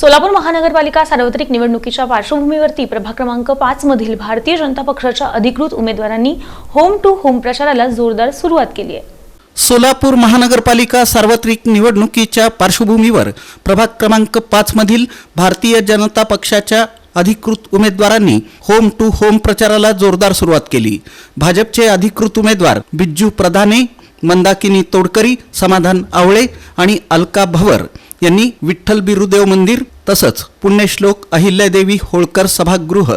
सोलापूर महानगरपालिका सार्वत्रिक निवडणुकीच्या पार्श्वभूमीवरती प्रभाग क्रमांक पाच मधील भारतीय जनता पक्षाच्या अधिकृत उमेदवारांनी होम टू होम प्रचाराला जोरदार सुरुवात केली आहे. सोलापूर महानगरपालिका सार्वत्रिक निवडणुकीच्या पार्श्वभूमीवर प्रभाग क्रमांक पाच मधील भारतीय जनता पक्षाच्या अधिकृत उमेदवारांनी होम टू होम प्रचाराला जोरदार सुरुवात केली. भाजपचे अधिकृत उमेदवार बिज्जू प्रधाने मंदाकिनी तोडकरी समाधान आवळे आणि अलका भवर यांनी विठ्ठल बिरुदेव मंदिर तसंच पुण्यश्लोक अहिल्यादेवी होळकर सभागृह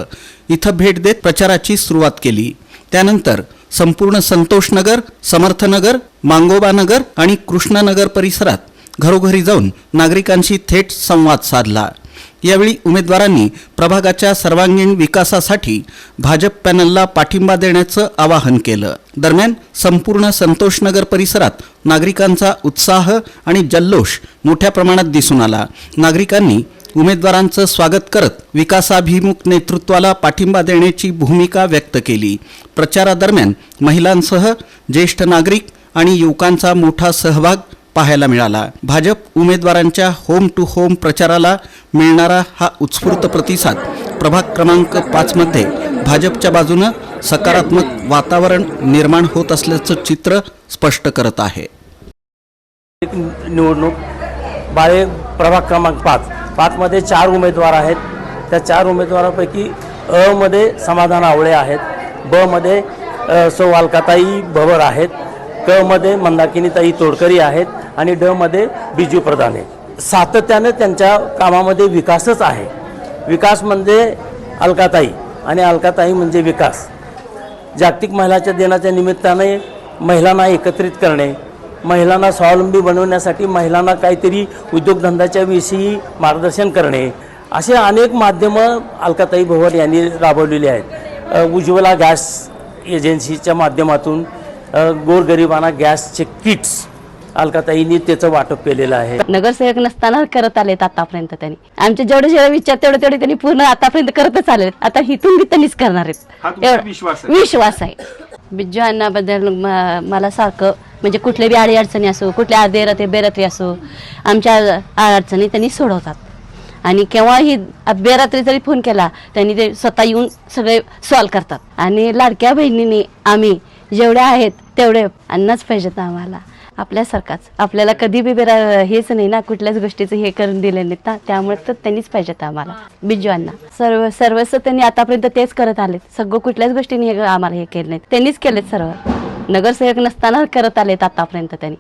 इथं भेट देत प्रचाराची सुरुवात केली. त्यानंतर संपूर्ण संतोषनगर समर्थनगर मांगोबानगर आणि कृष्णानगर परिसरात घरोघरी जाऊन नागरिकांशी थेट संवाद साधला. यावेळी उमेदवारांनी प्रभागाच्या सर्वांगीण विकासासाठी भाजप पॅनलला पाठिंबा देण्याचं आवाहन केलं. दरम्यान संपूर्ण संतोषनगर परिसरात नागरिकांचा उत्साह आणि जल्लोष मोठ्या प्रमाणात दिसून आला. नागरिकांनी उमेदवारांचं स्वागत करत विकासाभिमुख नेतृत्वाला पाठिंबा देण्याची भूमिका व्यक्त केली. प्रचारादरम्यान महिलांसह ज्येष्ठ नागरिक आणि युवकांचा मोठा सहभाग पाहायला मिळाला. भाजप उमेदवारांच्या होम टू होम प्रचाराला मिळणारा हा उत्स्फूर्त प्रतिसाद प्रभाग क्रमांक पाचमध्ये भाजपच्या बाजूनं सकारात्मक वातावरण निर्माण होत असल्याचं चित्र स्पष्ट करत आहे. एक निवडणूक बाळे प्रभाग क्रमांक पाच. पाचमध्ये चार उमेदवार आहेत. त्या चार उमेदवारापैकी अ मध्ये समाधान आवळे आहेत. ब मध्ये अ, सौ भवर आहेत. क मध्ये मंदाकिनीताई तोडकरी आहेत. आणि ड मध्ये बिजू प्रधान आहे सातत्याने त्यांच्या कामामध्ये विकासच आहे. विकास म्हणजे अलकाताई आणि अलकाताई म्हणजे विकास. जागतिक महिलाच्या दिनाच्या निमित्ताने महिलांना एकत्रित करणे महिलांना स्वावलंबी बनवण्यासाठी महिलांना काहीतरी उद्योगधंद्याच्या विषयी मार्गदर्शन करणे असे अनेक माध्यमं अलकाताई भवर यांनी राबवलेली आहेत. उज्ज्वला गॅस एजन्सीच्या माध्यमातून गोरगरिबांना गॅसचे किट्स अलकाताईंनी त्याचं वाटप केलेलं आहे. नगरसेवक नसताना करत आलेत आतापर्यंत त्यांनी. आमचे जेवढे जेवढे विचार तेवढे तेवढे त्यांनी पूर्ण आतापर्यंत करतच आले आता हिथून बी त्यांनीच करणार आहेत. एवढा विश्वास आहे. बिज्जू अण्णाबद्दल मला सारखं म्हणजे कुठले बी अडी अडचणी असो कुठल्या आदेरते बेरात्री असो आमच्या अडचणी त्यांनी सोडवतात. आणि केव्हाही बेरात्री जरी फोन केला त्यांनी ते स्वतः येऊन सगळे सॉल्व करतात. आणि लाडक्या बहिणींनी आम्ही जेवढ्या आहेत तेवढे अन्नच पाहिजेत आम्हाला. आपल्यासारखाच. आपल्याला कधी बी बेरा हेच नाही ना कुठल्याच गोष्टीचं हे करून दिले नाही ना. त्यामुळे तर त्यांनीच पाहिजेत आम्हाला. बिजवांना. सर्व सर्वस्व त्यांनी आतापर्यंत तेच करत आलेत. सगळं कुठल्याच गोष्टीने हे आम्हाला हे केलं नाही. त्यांनीच केलेत सर्व. नगरसेवक नसताना करत आलेत आतापर्यंत त्यांनी.